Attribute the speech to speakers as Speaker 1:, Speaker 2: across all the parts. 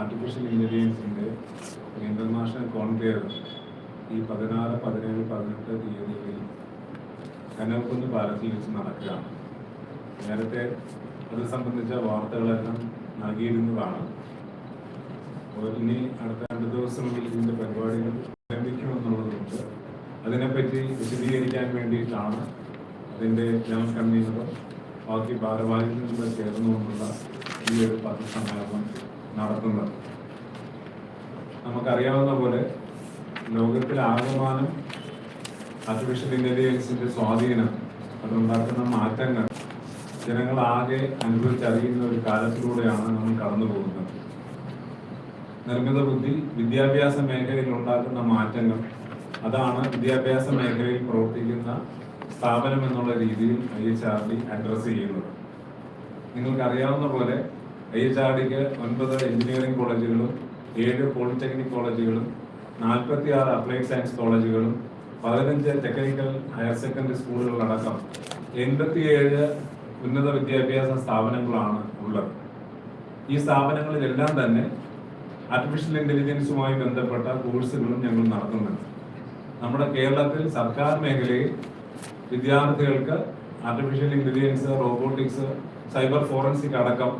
Speaker 1: Artificial ഇന്റലിജൻസിന്റെ international conclave ഈ പതിനാറ് പതിനേഴ് പതിനെട്ട് തീയതികളിൽ കനവക്കുന്ന് പാലത്തിൽ വെച്ച് നടക്കുകയാണ്. നേരത്തെ അത് സംബന്ധിച്ച വാർത്തകളെല്ലാം നൽകിയിരുന്നതാണ് ഇനി അടുത്ത രണ്ട് ദിവസങ്ങളിൽ ഇതിന്റെ പരിപാടികൾ ആരംഭിക്കുമെന്നുള്ളതുകൊണ്ട് അതിനെപ്പറ്റി വിശദീകരിക്കാൻ വേണ്ടിയിട്ടാണ് അതിന്റെ ജനറൽ കൺവീനറും ബാക്കി ഭാരവാഹികളും ചേർന്നുകൊണ്ടുള്ള ഈ ഒരു പത്രസമ്മേളനം നടത്തുന്നത്. നമുക്കറിയാവുന്ന പോലെ ലോകത്തിൽ ആകമാനം ആർട്ടിഫിഷ്യൽ ഇന്റലിജൻസിന്റെ സ്വാധീനം അതുണ്ടാക്കുന്ന മാറ്റങ്ങൾ ആകെ അനുഭവിച്ചറിയുന്ന ഒരു കാലത്തിലൂടെയാണ് നമ്മൾ കടന്നു പോകുന്നത്. നിർമ്മിത ബുദ്ധി വിദ്യാഭ്യാസ മേഖലയിൽ ഉണ്ടാക്കുന്ന മാറ്റങ്ങൾ അതാണ് വിദ്യാഭ്യാസ മേഖലയിൽ പ്രവർത്തിക്കുന്ന സ്ഥാപനം എന്നുള്ള രീതിയിൽ I H R D address ചെയ്യുന്നത്. നിങ്ങൾക്കറിയാവുന്ന പോലെ ഐ എച്ച് ആർ ഡിക്ക് ഒൻപത് എഞ്ചിനീയറിംഗ് കോളേജുകളും ഏഴ് പോളിടെക്നിക് കോളേജുകളും നാൽപ്പത്തി ആറ് അപ്ലൈഡ് സയൻസ് കോളേജുകളും പതിനഞ്ച് ടെക്നിക്കൽ ഹയർ സെക്കൻഡറി സ്കൂളുകളടക്കം എൺപത്തിയേഴ് ഉന്നത വിദ്യാഭ്യാസ സ്ഥാപനങ്ങളാണ് ഉള്ളത്. ഈ സ്ഥാപനങ്ങളിലെല്ലാം തന്നെ ആർട്ടിഫിഷ്യൽ ഇന്റലിജൻസുമായി ബന്ധപ്പെട്ട കോഴ്സുകളും ഞങ്ങൾ നടത്തുന്നുണ്ട്. നമ്മുടെ കേരളത്തിൽ സർക്കാർ മേഖലയിൽ വിദ്യാർത്ഥികൾക്ക് artificial intelligence robotics cyber forensic അടക്കം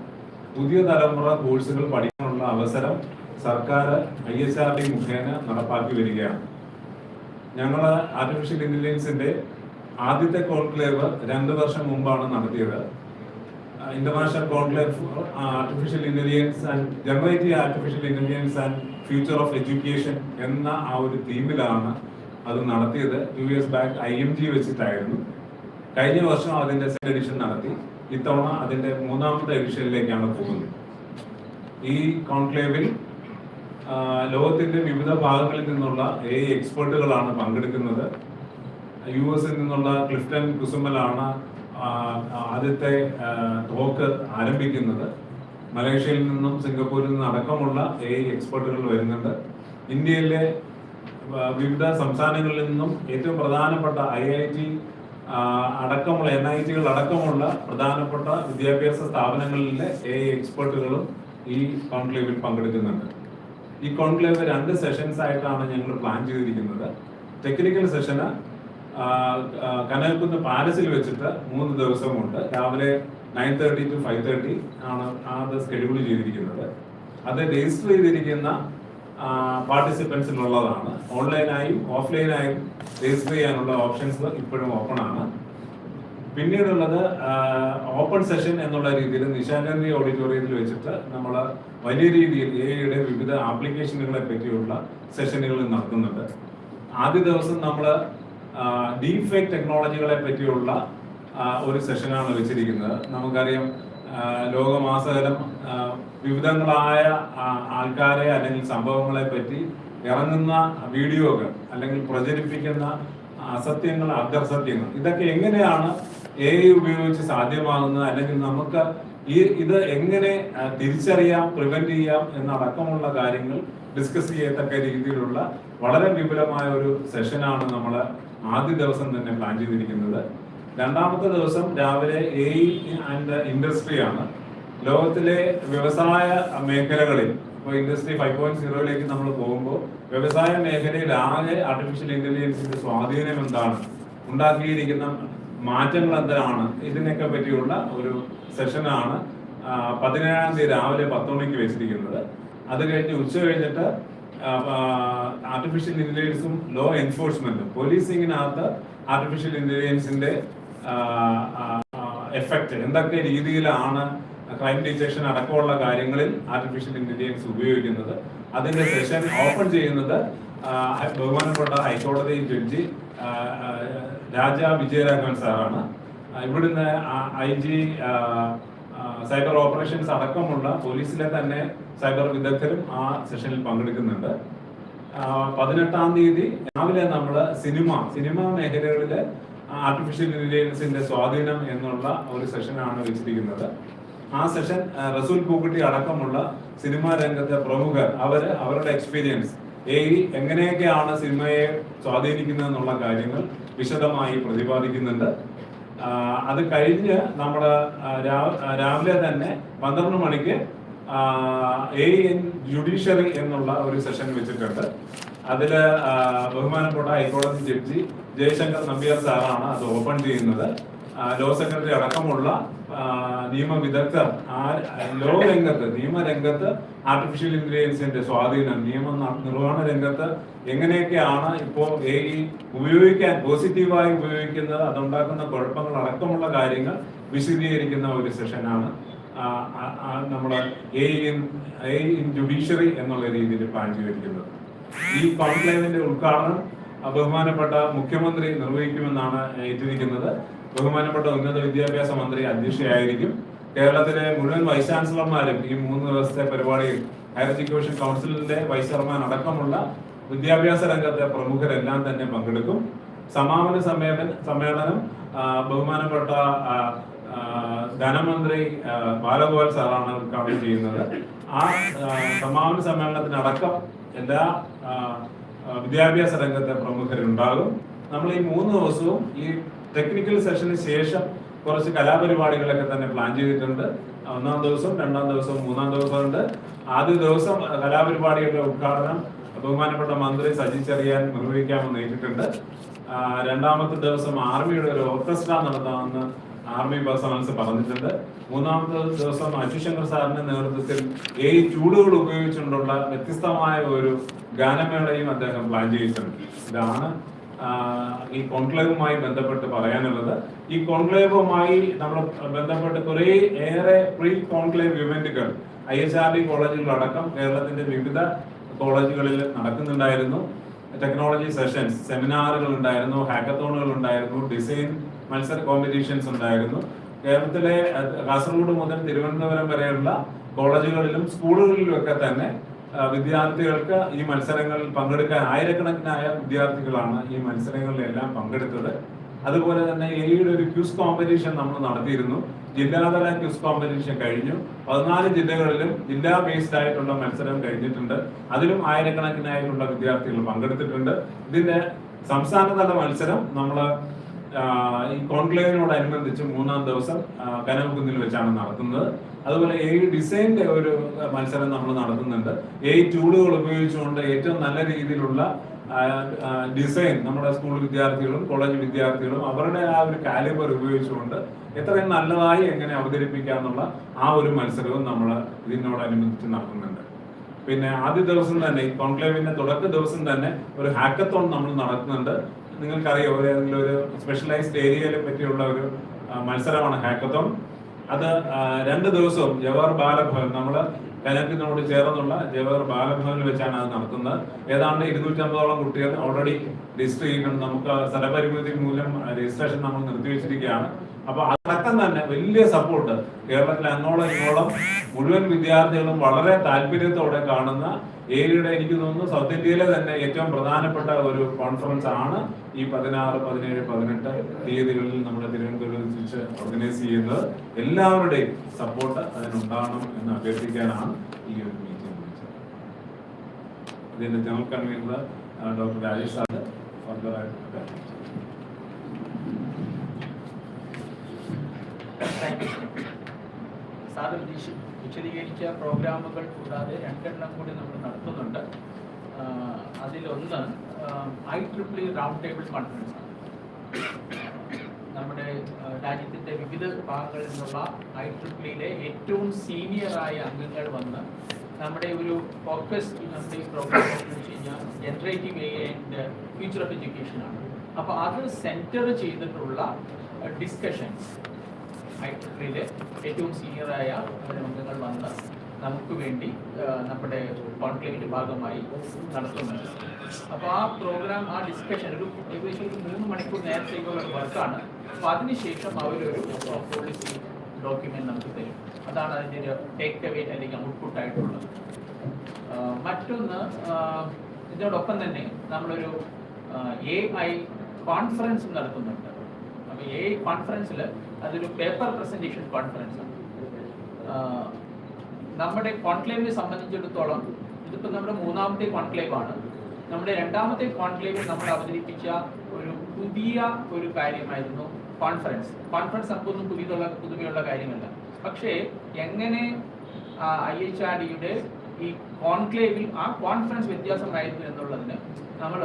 Speaker 1: പുതിയ തലമുറ കോഴ്സുകൾ പഠിക്കാനുള്ള അവസരം സർക്കാർ ഐ എസ് ആർ ഡി മുഖേന നടപ്പാക്കി വരികയാണ്. ഞങ്ങൾ ആർട്ടിഫിഷ്യൽ ഇന്റലിജൻസിന്റെ ആദ്യത്തെ കോൺക്ലേവ് രണ്ട് വർഷം മുമ്പാണ് നടത്തിയത്. International conclave artificial intelligence and generative artificial intelligence and future of education എന്ന ആ ഒരു തീമിലാണ് അത് നടത്തിയത്. Two years back I M G വെച്ചിട്ടായിരുന്നു. കഴിഞ്ഞ വർഷം അതിന്റെ സെക്കൻഡ് എഡിഷൻ നടത്തി. ഇത്തവണ അതിന്റെ മൂന്നാമത്തെ എഡിഷനിലേക്കാണ് പോകുന്നത്. ഈ കോൺക്ലേവിൽ ലോകത്തിന്റെ വിവിധ ഭാഗങ്ങളിൽ നിന്നുള്ള എ എക്സ്പെർട്ടുകളാണ് പങ്കെടുക്കുന്നത്. യു എസിൽ നിന്നുള്ള ക്ലിഫ്റ്റൻ കുസുമലാണ് ആദ്യത്തെ ടോക്ക് ആരംഭിക്കുന്നത്. മലേഷ്യയിൽ നിന്നും സിംഗപ്പൂരിൽ നിന്നും അടക്കമുള്ള എ എക്സ്പെർട്ടുകൾ വരുന്നുണ്ട്. ഇന്ത്യയിലെ വിവിധ സംസ്ഥാനങ്ങളിൽ നിന്നും ഏറ്റവും പ്രധാനപ്പെട്ട ഐ ഐ ടി അടക്കമുള്ള എൻ ഐ ടികൾ അടക്കമുള്ള പ്രധാനപ്പെട്ട വിദ്യാഭ്യാസ സ്ഥാപനങ്ങളിലെ എ എക്സ്പെർട്ടുകളും ഈ കോൺക്ലേവിൽ പങ്കെടുക്കുന്നുണ്ട്. ഈ കോൺക്ലേവ് രണ്ട് സെഷൻസ് ആയിട്ടാണ് ഞങ്ങൾ പ്ലാൻ ചെയ്തിരിക്കുന്നത്. ടെക്നിക്കൽ സെഷന് കനകക്കുന്ന് പാലസിൽ വെച്ചിട്ട് മൂന്ന് ദിവസമുണ്ട്. രാവിലെ nine thirty to five thirty ആണ് അത് സ്കെഡ്യൂൾ ചെയ്തിരിക്കുന്നത്. അത് രജിസ്റ്റർ ചെയ്തിരിക്കുന്ന പാർട്ടിസിപ്പൻസിനുള്ളതാണ് ഓൺലൈനായും ഓഫ്ലൈനായും രജിസ്റ്റർ ചെയ്യാനുള്ള ഓപ്ഷൻസ് ഇപ്പോഴും ഓപ്പൺ ആണ്. പിന്നീടുള്ളത് ഓപ്പൺ സെഷൻ എന്നുള്ള രീതിയിൽ നിശാഗന്ധി ഓഡിറ്റോറിയത്തിൽ വെച്ചിട്ട് നമ്മൾ വലിയ രീതിയിൽ എ ഐയുടെ വിവിധ ആപ്ലിക്കേഷനുകളെ പറ്റിയുള്ള സെഷനുകൾ നടത്തുന്നുണ്ട്. ആദ്യ ദിവസം നമ്മൾ ഡീപ് ഫേക്ക് ടെക്നോളജികളെ പറ്റിയുള്ള ഒരു സെഷനാണ് വെച്ചിരിക്കുന്നത്. നമുക്കറിയാം ലോകമാസകലം ആ, വിവിധങ്ങളായ ആൾക്കാരെ അല്ലെങ്കിൽ സംഭവങ്ങളെ പറ്റി ഇറങ്ങുന്ന വീഡിയോകൾ അല്ലെങ്കിൽ പ്രചരിപ്പിക്കുന്ന അസത്യങ്ങൾ അർദ്ധസത്യങ്ങൾ ഇതൊക്കെ എങ്ങനെയാണ് എ ഉപയോഗിച്ച് സാധ്യമാകുന്നത്? അല്ലെങ്കിൽ നമുക്ക് ഈ ഇത് എങ്ങനെ തിരിച്ചറിയാം പ്രിവെന്റ് ചെയ്യാം എന്നടക്കമുള്ള കാര്യങ്ങൾ ഡിസ്കസ് ചെയ്യത്തക്ക രീതിയിലുള്ള വളരെ വിപുലമായ ഒരു സെഷനാണ് നമ്മൾ ആദ്യ ദിവസം തന്നെ പ്ലാൻ ചെയ്തിരിക്കുന്നത്. രണ്ടാമത്തെ ദിവസം രാവിലെ എ ആൻഡ് ഇൻഡസ്ട്രി ആണ്. ലോകത്തിലെ വ്യവസായ മേഖലകളിൽ ഇപ്പോൾ ഇൻഡസ്ട്രി ഫൈവ് പോയിന്റ് സീറോയിലേക്ക് നമ്മൾ പോകുമ്പോൾ വ്യവസായ മേഖലയിൽ ആകെ ആർട്ടിഫിഷ്യൽ ഇന്റലിജൻസിന്റെ സ്വാധീനം എന്താണ്? ഉണ്ടാക്കിയിരിക്കുന്ന മാറ്റങ്ങൾ എന്താണ്? ഇതിനൊക്കെ പറ്റിയുള്ള ഒരു സെഷനാണ് പതിനേഴാം തീയതി രാവിലെ പത്ത് മണിക്ക് വെച്ചിരിക്കുന്നത്. അത് കഴിഞ്ഞ് ഉച്ച കഴിഞ്ഞിട്ട് ആർട്ടിഫിഷ്യൽ ഇന്റലിജൻസും ലോ എൻഫോഴ്സ്മെന്റും പോലീസിങ്ങിനകത്ത് ആർട്ടിഫിഷ്യൽ ഇന്റലിജൻസിന്റെ എഫക്റ്റ് എന്തൊക്കെ രീതിയിലാണ് ക്രൈം ഡിറ്റക്ഷൻ അടക്കമുള്ള കാര്യങ്ങളിൽ ആർട്ടിഫിഷ്യൽ ഇന്റലിജൻസ് ഉപയോഗിക്കുന്നത്? അതിന്റെ സെഷൻ ഓപ്പൺ ചെയ്യുന്നത് ബഹുമാനപ്പെട്ട ഹൈക്കോടതി ജഡ്ജി രാജ വിജയരാഘവൻ സാറാണ്. ഇവിടുന്ന് ഐ ജി സൈബർ ഓപ്പറേഷൻസ് അടക്കമുള്ള പോലീസിലെ തന്നെ സൈബർ വിദഗ്ധരും ആ സെഷനിൽ പങ്കെടുക്കുന്നുണ്ട്. പതിനെട്ടാം തീയതി രാവിലെ നമ്മൾ സിനിമ സിനിമ മേഖലകളിൽ ആർട്ടിഫിഷ്യൽ ഇന്റലിജൻസിന്റെ സ്വാധീനം എന്നുള്ള ഒരു സെഷനാണ് വെച്ചിരിക്കുന്നത്. ആ സെഷൻ റസൂൽ പൂക്കുട്ടി അടക്കമുള്ള സിനിമാ രംഗത്തെ പ്രമുഖർ അവർ അവരുടെ എക്സ്പീരിയൻസ് എ എങ്ങനെയൊക്കെയാണ് സിനിമയെ സ്വാധീനിക്കുന്നത് എന്നുള്ള കാര്യങ്ങൾ വിശദമായി പ്രതിപാദിക്കുന്നുണ്ട്. അത് കഴിഞ്ഞ് നമ്മൾ രാവിലെ തന്നെ പന്ത്രണ്ട് മണിക്ക് എ ഇൻ ജുഡീഷ്യറി എന്നുള്ള ഒരു സെഷൻ വെച്ചിട്ടുണ്ട്. അതിൽ ബഹുമാനപ്പെട്ട ഹൈക്കോടതി ജഡ്ജി ജയശങ്കർ നമ്പ്യാർ സാറാണ് അത് ഓപ്പൺ ചെയ്യുന്നത്. ലോ സെക്രട്ടറി അടക്കമുള്ള ആ, നിയമ വിദഗ്ധർ ആ ലോ രംഗത്ത് നിയമരംഗത്ത് ആർട്ടിഫിഷ്യൽ ഇന്റലിജൻസിന്റെ സ്വാധീനം നിയമ നിർവഹണ രംഗത്ത് എങ്ങനെയൊക്കെയാണ് ഇപ്പോൾ എ ഉപയോഗിക്കാൻ പോസിറ്റീവായി ഉപയോഗിക്കുന്നത് അതുണ്ടാക്കുന്ന കുഴപ്പങ്ങൾ അടക്കമുള്ള കാര്യങ്ങൾ വിശദീകരിക്കുന്ന ഒരു സെഷനാണ് നമ്മൾ A in A in judiciary എന്നുള്ള രീതിയിൽ പ്ലാൻ ചെയ്തിരിക്കുന്നത്. ഈ കോൺക്ലേവിന്റെ ഉദ്ഘാടനം ബഹുമാനപ്പെട്ട മുഖ്യമന്ത്രി നിർവഹിക്കുമെന്നാണ് ഏറ്റിരിക്കുന്നത്. ബഹുമാനപ്പെട്ട ഉന്നത വിദ്യാഭ്യാസ മന്ത്രി അധ്യക്ഷയായിരിക്കും. കേരളത്തിലെ മുഴുവൻ വൈസ് ചാൻസലർമാരും ഈ മൂന്ന് ദിവസത്തെ പരിപാടിയിൽ ഹയർ എഡ്യൂക്കേഷൻ കൗൺസിലിന്റെ വൈസ് ചെയർമാൻ അടക്കമുള്ള വിദ്യാഭ്യാസ രംഗത്തെ പ്രമുഖരെല്ലാം തന്നെ പങ്കെടുക്കും. സമാപന സമ്മേളന സമ്മേളനം ബഹുമാനപ്പെട്ട ധനമന്ത്രി ബാലഗോപാൽ സാറാണ് ഉദ്ഘാടനം ചെയ്യുന്നത്. ആ, സമാപന സമ്മേളനത്തിനടക്കം എല്ലാ വിദ്യാഭ്യാസ രംഗത്തെ പ്രമുഖരുണ്ടാകും. നമ്മൾ ഈ മൂന്ന് ദിവസവും ഈ ടെക്നിക്കൽ സെഷന് ശേഷം കുറച്ച് കലാപരിപാടികളൊക്കെ തന്നെ പ്ലാൻ ചെയ്തിട്ടുണ്ട്. ഒന്നാം ദിവസം രണ്ടാം ദിവസം മൂന്നാം ദിവസം ഉണ്ട്. ആദ്യ ദിവസം കലാപരിപാടിയുടെ ഉദ്ഘാടനം ബഹുമാനപ്പെട്ട മന്ത്രി സജി ചെറിയാൻ നിർവഹിക്കാമെന്ന് ഏറ്റിട്ടുണ്ട്. രണ്ടാമത്തെ ദിവസം ആർമിയുടെ ഒരു ഓർക്കസ്ട്ര നടത്താമെന്ന് ആർമി പേഴ്സണൽസ് പറഞ്ഞിട്ടുണ്ട്. മൂന്നാമത്തെ ദിവസം അശുശങ്കർ സാറിന്റെ നേതൃത്വത്തിൽ ഏ ചൂടുകൾ ഉപയോഗിച്ചുകൊണ്ടുള്ള വ്യത്യസ്തമായ ഒരു ഗാനമേളയും അദ്ദേഹം പ്ലാൻ ചെയ്തിട്ടുണ്ട്. ഇതാണ് ഈ കോൺക്ലേവുമായി ബന്ധപ്പെട്ട് പറയാനുള്ളത്. ഈ കോൺക്ലേവുമായി നമ്മൾ ബന്ധപ്പെട്ട് കുറേ ഏറെ പ്രീ കോൺക്ലേവ് ഇവന്റുകൾ ഐ എസ് ആർ ഡി കോളേജുകളടക്കം കേരളത്തിന്റെ വിവിധ കോളേജുകളിൽ നടക്കുന്നുണ്ടായിരുന്നു. ടെക്നോളജി സെഷൻസ് സെമിനാറുകൾ ഉണ്ടായിരുന്നു ഹാക്കത്തോണുകൾ ഉണ്ടായിരുന്നു ഡിസൈൻ മത്സര കോമ്പറ്റീഷൻസ് ഉണ്ടായിരുന്നു. കേരളത്തിലെ കാസർഗോഡ് മുതൽ തിരുവനന്തപുരം വരെയുള്ള കോളേജുകളിലും സ്കൂളുകളിലും ഒക്കെ തന്നെ വിദ്യാർത്ഥികൾക്ക് ഈ മത്സരങ്ങളിൽ പങ്കെടുക്കാൻ ആയിരക്കണക്കിനായ വിദ്യാർത്ഥികളാണ് ഈ മത്സരങ്ങളിലെല്ലാം പങ്കെടുത്തത്. അതുപോലെ തന്നെ എലിയുടെ ഒരു ക്യൂസ് കോമ്പറ്റീഷൻ നമ്മൾ നടത്തിയിരുന്നു. ജില്ലാതല ക്യൂസ് കോമ്പറ്റീഷൻ കഴിഞ്ഞു. പതിനാല് ജില്ലകളിലും ജില്ലാ ബേസ്ഡ് ആയിട്ടുള്ള മത്സരം കഴിഞ്ഞിട്ടുണ്ട്. അതിലും ആയിരക്കണക്കിനായിട്ടുള്ള വിദ്യാർത്ഥികൾ പങ്കെടുത്തിട്ടുണ്ട്. ഇതിന്റെ സംസ്ഥാനതല മത്സരം നമ്മൾ ഈ കോൺക്ലേവിനോടനുബന്ധിച്ച് മൂന്നാം ദിവസം കനകുന്നിൽ വെച്ചാണ് നടത്തുന്നത് അതുപോലെ എ ഡിസൈന്റെ ഒരു മത്സരം നമ്മൾ നടത്തുന്നുണ്ട്. എ ടൂളുകൾ ഉപയോഗിച്ചുകൊണ്ട് ഏറ്റവും നല്ല രീതിയിലുള്ള ഡിസൈൻ നമ്മുടെ സ്കൂൾ വിദ്യാർത്ഥികളും കോളേജ് വിദ്യാർത്ഥികളും അവരുടെ ആ ഒരു കാലിബർ ഉപയോഗിച്ചുകൊണ്ട് എത്രയും നല്ലതായി എങ്ങനെ അവതരിപ്പിക്കാന്നുള്ള ആ ഒരു മത്സരവും നമ്മൾ ഇതിനോടനുബന്ധിച്ച് നടത്തുന്നുണ്ട്. പിന്നെ ആദ്യ ദിവസം തന്നെ കോൺക്ലേവിന്റെ തുടക്ക ദിവസം തന്നെ ഒരു ഹാക്കത്തോൺ നമ്മൾ നടത്തുന്നുണ്ട്. നിങ്ങൾക്കറിയാം ഒരു ഒരു സ്പെഷ്യലൈസ്ഡ് ഏരിയയെ പറ്റിയുള്ള ഒരു മത്സരമാണ് ഹാക്കത്തോൺ അത് രണ്ട് ദിവസവും ജവഹർ ബാലഭവൻ നമ്മൾ കനക്കിനോട് ചേർന്നുള്ള ജവഹർ ബാലഭവനിൽ വെച്ചാണ് അത് നടത്തുന്നത്. ഏതാണ്ട് ഇരുന്നൂറ്റമ്പതോളം കുട്ടികൾ ഓൾറെഡി രജിസ്റ്റർ ചെയ്യുന്നുണ്ട്. നമുക്ക് സ്ഥലപരിമിതി മൂലം രജിസ്ട്രേഷൻ നമ്മൾ നിർത്തിവെച്ചിരിക്കുകയാണ്. അപ്പൊ അടക്കം തന്നെ വലിയ സപ്പോർട്ട് കേരളത്തിൽ അങ്ങോളം ഇങ്ങോളം മുഴുവൻ വിദ്യാർത്ഥികളും വളരെ താല്പര്യത്തോടെ കാണുന്ന ഏരിയയുടെ എനിക്ക് തോന്നുന്നു സൗത്ത് ഇന്ത്യയിലെ തന്നെ ഏറ്റവും പ്രധാനപ്പെട്ട ഒരു കോൺഫറൻസ് ആണ് ഈ പതിനാറ് പതിനേഴ് പതിനെട്ട് തീയതികളിൽ നമ്മുടെ തിരുവനന്തപുരത്ത് വെച്ച് ഓർഗനൈസ് ചെയ്യുന്നത്. എല്ലാവരുടെയും സപ്പോർട്ട് അതിനുണ്ടാകണം എന്ന് അഭ്യർത്ഥിക്കാനാണ് ഈ ഒരു മീറ്റിംഗ് വിളിച്ചത്. ഇതിന്റെ general convener doctor Rajesh sir ഫർദറായിട്ട്
Speaker 2: വിശ- വിശദീകരിച്ച പ്രോഗ്രാമുകൾ കൂടാതെ രണ്ടെണ്ണം കൂടി നമ്മൾ നടത്തുന്നുണ്ട്. അതിലൊന്ന് I triple round table conference നമ്മുടെ രാജ്യത്തിന്റെ വിവിധ ഭാഗങ്ങളിൽ നിന്നുള്ള ഐ ട്രിപ്പിളിയിലെ ഏറ്റവും സീനിയറായ അംഗങ്ങൾ വന്ന് നമ്മുടെ ഒരു ഫോക്കസ് നമ്മുടെ ഈ പ്രോഗ്രാം എന്ന് വെച്ച് കഴിഞ്ഞാൽ generative A and future of education ആണ്. അപ്പോൾ അത് സെന്റർ ചെയ്തിട്ടുള്ള ഡിസ്കഷൻസ്. ഐട്രിപ്പിളിലെ ഏറ്റവും സീനിയറായ അംഗങ്ങൾ വന്ന് നമുക്ക് വേണ്ടി നമ്മുടെ കോൺക്ലേവിന്റെ ഭാഗമായി നടത്തുന്നുണ്ട്. അപ്പോൾ ആ പ്രോഗ്രാം ആ ഡിസ്കഷൻ ഒരു ഏകദേശം ഒരു മൂന്ന് മണിക്കൂർ നേരത്തേക്കുള്ള വർക്കാണ്. അപ്പോൾ അതിനുശേഷം അവരൊരു പോളിസി ഡോക്യുമെന്റ് നമുക്ക് തരും. അതാണ് അതിന്റെ ഒരു ടേക്ക് അവേ അല്ലെങ്കിൽ ഔട്ട്പുട്ട് ആയിട്ടുള്ളത്. ആ, മറ്റൊന്ന് ഇതിനോടൊപ്പം തന്നെ നമ്മളൊരു എ ഐ കോൺഫറൻസ് നടത്തുന്നുണ്ട്. അപ്പോൾ എ ഐ കോൺഫറൻസിൽ അതൊരു പേപ്പർ പ്രസന്റേഷൻ കോൺഫറൻസ് ആണ്. നമ്മുടെ കോൺക്ലേവിനെ സംബന്ധിച്ചിടത്തോളം ഇതിപ്പോൾ നമ്മുടെ മൂന്നാമത്തെ കോൺക്ലേവ് ആണ്. നമ്മുടെ രണ്ടാമത്തെ കോൺക്ലേവിൽ നമ്മൾ അവതരിപ്പിച്ച ഒരു പുതിയ ഒരു കാര്യമായിരുന്നു കോൺഫറൻസ് കോൺഫറൻസ് നമുക്കൊന്നും പുതിയതുള്ള പുതുമയുള്ള കാര്യമല്ല. പക്ഷേ എങ്ങനെ ഐ എച്ച് ആർ ഡിയുടെ ഈ കോൺക്ലേവിൽ ആ കോൺഫറൻസ് വ്യത്യാസമായിരുന്നു എന്നുള്ളതിന് നമ്മൾ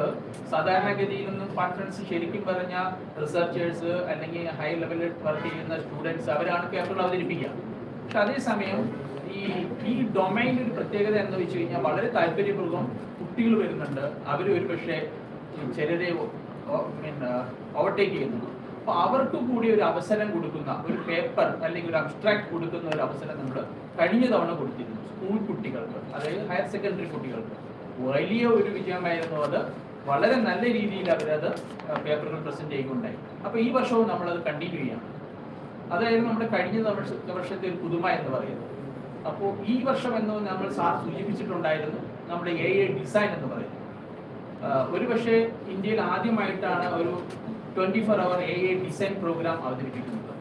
Speaker 2: സാധാരണഗതിയിൽ നിന്നും കോൺഫറൻസ് ശരിക്കും പറഞ്ഞ റിസർച്ചേഴ്സ് അല്ലെങ്കിൽ ഹൈ ലെവലിൽ വർക്ക് ചെയ്യുന്ന സ്റ്റുഡൻസ് അവരാണ് പേപ്പർ അവതരിപ്പിക്കുക. പക്ഷെ അതേസമയം ഈ ഈ ഡൊമൈനിൽ പ്രത്യേകത എന്ന് വെച്ച് കഴിഞ്ഞാൽ വളരെ താല്പര്യപൂർവം കുട്ടികൾ വരുന്നുണ്ട്. അവർ ഒരു പക്ഷേ ചിലരെ ഓവർടേക്ക് ചെയ്യുന്നു അപ്പൊ അവർക്ക് കൂടി ഒരു അവസരം കൊടുക്കുന്ന ഒരു പേപ്പർ അല്ലെങ്കിൽ ഒരു അബ്സ്ട്രാക്ട് കൊടുക്കുന്ന ഒരു അവസരം നമ്മൾ കഴിഞ്ഞ തവണ കൊടുത്തിരുന്നു. സ്കൂൾ കുട്ടികൾക്ക് അതായത് ഹയർ സെക്കൻഡറി കുട്ടികൾക്ക്. വലിയ ഒരു വിജയമായിരുന്നു അത്. വളരെ നല്ല രീതിയിൽ അവരത് പേപ്പറുകൾ പ്രസന്റ് ചെയ്യുകയുണ്ടായി. അപ്പൊ ഈ വർഷവും നമ്മളത് കണ്ടിന്യൂ ചെയ്യണം. അതായത് നമ്മുടെ കഴിഞ്ഞ വർഷ- വർഷത്തെ ഒരു പുതുമ എന്ന് പറയുന്നത്. അപ്പോൾ ഈ വർഷം എന്ന് നമ്മൾ സാർ സൂചിപ്പിച്ചിട്ടുണ്ടായിരുന്നു നമ്മുടെ എ എ ഡിസൈൻ എന്ന് പറയുന്നത്. ഒരു പക്ഷേ ഇന്ത്യയിൽ ആദ്യമായിട്ടാണ് ഒരു twenty four hour A A design program അവതരിപ്പിക്കുന്നത്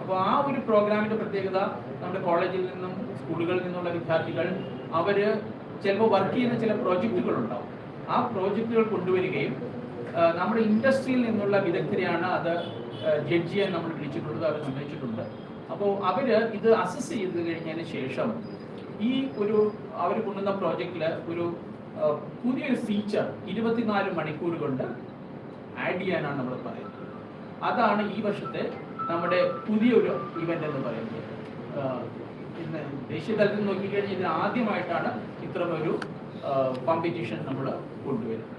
Speaker 2: അപ്പോൾ ആ ഒരു പ്രോഗ്രാമിന്റെ പ്രത്യേകത നമ്മുടെ കോളേജിൽ നിന്നും സ്കൂളുകളിൽ നിന്നുള്ള വിദ്യാർത്ഥികൾ അവർ ചിലപ്പോൾ വർക്ക് ചെയ്യുന്ന ചില പ്രോജക്റ്റുകൾ ഉണ്ടാവും ആ പ്രോജക്റ്റുകൾ കൊണ്ടുവരികയും നമ്മുടെ ഇൻഡസ്ട്രിയിൽ നിന്നുള്ള വിദഗ്ധരെയാണ് അത് ജഡ്ജ് ചെയ്യാൻ നമ്മൾ വിളിച്ചിട്ടുള്ളത് അവർ നിർണയിച്ചിട്ടുണ്ട് അപ്പോൾ അവർ ഇത് അസസ് ചെയ്ത് കഴിഞ്ഞതിന് ശേഷം ഈ ഒരു അവർ കൊണ്ടുവന്ന പ്രോജക്റ്റിൽ ഒരു പുതിയൊരു ഫീച്ചർ ഇരുപത്തിനാല് മണിക്കൂർ കൊണ്ട് ആഡ് ചെയ്യാനാണ് നമ്മൾ പറയുന്നത്. അതാണ് ഈ വർഷത്തെ നമ്മുടെ പുതിയൊരു ഇവന്റ് എന്ന് പറയുന്നത്. ഇന്ന് ദേശീയ തലത്തിൽ നോക്കിക്കഴിഞ്ഞാൽ ഇതിന് ആദ്യമായിട്ടാണ് ഇത്തരമൊരു കോമ്പറ്റീഷൻ നമ്മൾ കൊണ്ടുവരുന്നത്.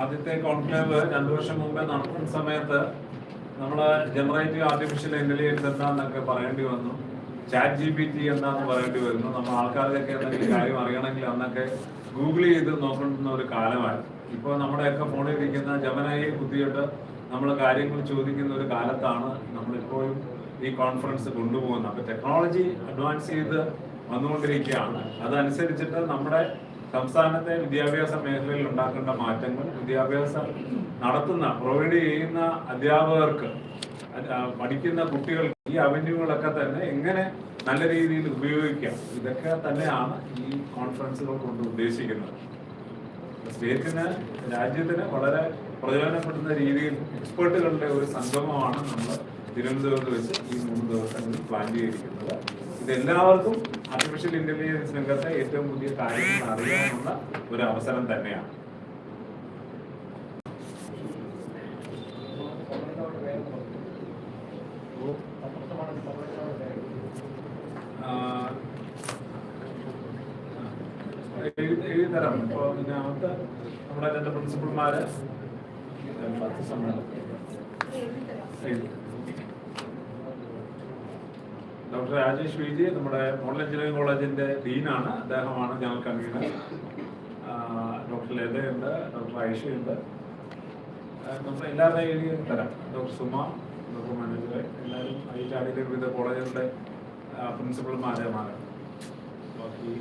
Speaker 1: ആദ്യത്തെ കോൺക്ലേവ് രണ്ടു വർഷം മുമ്പേ നടത്തുന്ന സമയത്ത് നമ്മൾ ജനറേറ്റീവ് ആർട്ടിഫിഷ്യൽ ഇന്റലിജൻസ് എന്താന്നൊക്കെ പറയേണ്ടി വന്നു. ചാറ്റ് ജി പി ടി എന്താന്ന് പറയേണ്ടി വരുന്നു നമ്മൾ ആൾക്കാർക്കൊക്കെ എന്തെങ്കിലും കാര്യം അറിയണമെങ്കിൽ അന്നൊക്കെ ഗൂഗിൾ ചെയ്ത് നോക്കുന്ന ഒരു കാലമാണ് ഇപ്പോൾ നമ്മുടെയൊക്കെ ഫോണിൽ ഇരിക്കുന്ന ജമനായി കുത്തിയിട്ട് നമ്മൾ കാര്യങ്ങൾ ചോദിക്കുന്ന ഒരു കാലത്താണ് നമ്മളിപ്പോഴും ഈ കോൺഫറൻസ് കൊണ്ടുപോകുന്നത്. അപ്പോൾ ടെക്നോളജി അഡ്വാൻസ് ചെയ്ത് വന്നുകൊണ്ടിരിക്കുകയാണ്. അതനുസരിച്ചിട്ട് നമ്മുടെ സംസ്ഥാനത്തെ വിദ്യാഭ്യാസ മേഖലയിൽ ഉണ്ടാക്കേണ്ട മാറ്റങ്ങൾ വിദ്യാഭ്യാസം നടത്തുന്ന പ്രൊവൈഡ് ചെയ്യുന്ന അധ്യാപകർക്ക് പഠിക്കുന്ന കുട്ടികൾ ഈ അവന്യൂകളൊക്കെ തന്നെ എങ്ങനെ നല്ല രീതിയിൽ ഉപയോഗിക്കാം? ഇതൊക്കെ തന്നെയാണ് ഈ കോൺഫറൻസുകൾ കൊണ്ട് ഉദ്ദേശിക്കുന്നത്. സ്റ്റേറ്റിന് രാജ്യത്തിന് വളരെ പ്രയോജനപ്പെടുന്ന രീതിയിൽ എക്സ്പേർട്ടുകളുടെ ഒരു സംഗമമാണ് നമ്മൾ തിരുവനന്തപുരത്ത് വെച്ച് ഈ മൂന്ന് ദിവസങ്ങളിൽ പ്ലാൻ ചെയ്തിരിക്കുന്നത്. ഇതെല്ലാവർക്കും ആർട്ടിഫിഷ്യൽ ഇന്റലിജൻസ് രംഗത്തെ ഏറ്റവും പുതിയ കാര്യങ്ങൾ അറിയാനുള്ള ഒരു അവസരം തന്നെയാണ്. പ്രിൻസിപ്പൾമാര് പത്ത് സമ്മേളനം ഡോക്ടർ രാജേഷ് വി ജി നമ്മുടെ മോഡൽ എഞ്ചിനീയറിംഗ് കോളേജിന്റെ ഡീനാണ്. അദ്ദേഹമാണ് ജനറൽ കൺവീനർ. ഡോക്ടർ ലതയുണ്ട് ഡോക്ടർ ഐഷയുണ്ട് നമ്മുടെ എല്ലാവരുടെയും ഏരിയയും തരാം. ഡോക്ടർ സുമ ഡോക്ടർ മാനേജർ എല്ലാവരും ഐ ചാടിയിലെ വിവിധ കോളേജുകളുടെ പ്രിൻസിപ്പൾമാരെ മാറാം ബാക്കി